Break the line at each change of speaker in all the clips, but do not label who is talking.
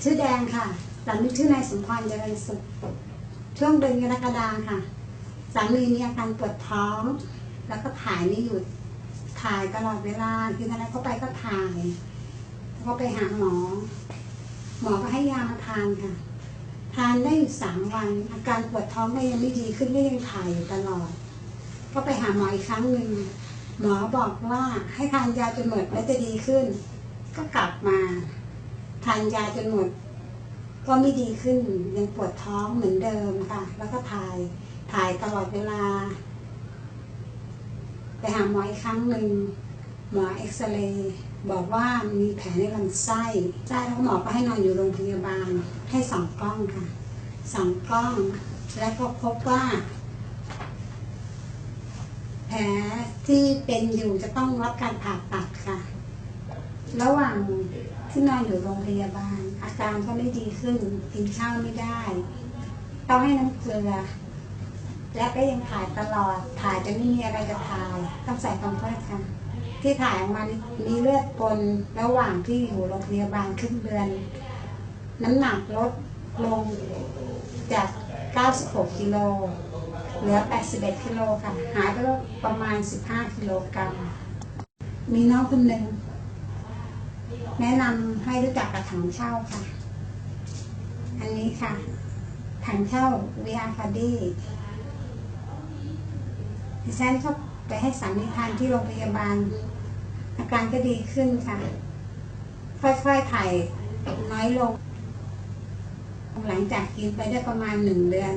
ชื่อแดงค่ะ สามีชื่อนายสมพรเจริญสุข ช่วงเดือนกรกฎาค่ะ สามีมีอาการปวดท้อง แล้วก็ถ่ายไม่หยุด ถ่ายตลอดเวลา คืออะไรเขาไปก็ถ่ายแล้วก็ไปหาหมอ หมอก็ให้ยามาทานค่ะ ทานได้อยู่สามวัน อาการปวดท้องก็ยังไม่ดีขึ้นก็ยังถ่ายอยู่ตลอด ก็ไปหาหมออีกครั้งหนึ่ง หมอบอกว่าให้ทานยาจนหมดแล้วจะดีขึ้น ก็กลับมา ทานยาจนหมด ก็ไม่ดีขึ้นยังปวดท้องเหมือนเดิมค่ะ แล้วก็ถ่ายถ่ายตลอดเวลา ไปหาหมออีกครั้งหนึ่งหมอเอ็กซเรย์บอกว่ามีแผลในลำไส้ใช่แล้วหมอก็ให้นอนอยู่โรงพยาบาลให้สองกล้องค่ะสองกล้อง แล้วก็พบว่า แผลที่เป็นอยู่จะต้องรับการผ่าตัดค่ะ ระหว่าง ที่นอนอยู่โรงพยาบาล อาการก็ไม่ดีขึ้นกินข้าวไม่ได้ ต้องให้น้ำเกลือ และก็ยังถ่ายตลอดถ่ายจะไม่มีอะไรจะถ่ายต้องใส่คอมเพรสค่ะที่ถ่ายออกมามีเลือดปนระหว่างที่อยู่โรงพยาบาลครึ่งเดือน น้ำหนักลดลงจาก 96 กิโลเหลือ 81 กิโลค่ะ หายไปประมาณ 15 กิโลกรัม มีน้องคนหนึ่ง แนะนำให้รู้จักกับถังเช่าค่ะ อันนี้ค่ะ ถังเช่า VR c a d y ดิฉันก็ไปให้สามีทานที่โรงพยาบาล อาการก็ดีขึ้นค่ะ ค่อยๆถ่ายน้อยลง หลังจากกินไปได้ประมาณหนึ่งเดือน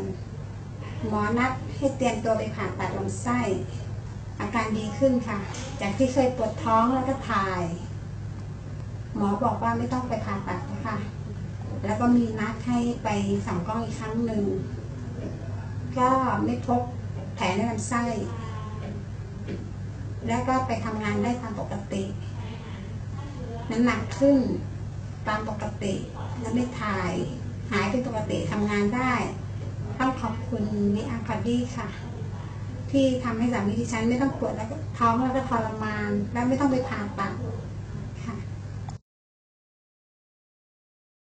หมอนัดให้เตรียมตัวไปผ่าตัดลำไส้ อาการดีขึ้นค่ะ จากที่เคยปวดท้องแล้วก็ถ่าย หมอบอกว่าไม่ต้องไปผ่าตัดนะคะแล้วก็มีนัดให้ไปสองกล้องอีกครั้งหนึ่ง ก็ไม่พบแผลในลำไส้ แล้วก็ไปทำงานได้ตามปกติ น้ำหนักขึ้นตามปกติ แล้วไม่ถ่าย หายเป็นปกติทำงานได้ ต้องขอบคุณวิอาคาดี้ค่ะ ที่ทำให้สามีดิฉันไม่ต้องปวดแล้วก็ท้องแล้วก็ทรมาน แล้วไม่ต้องไปผ่าตัด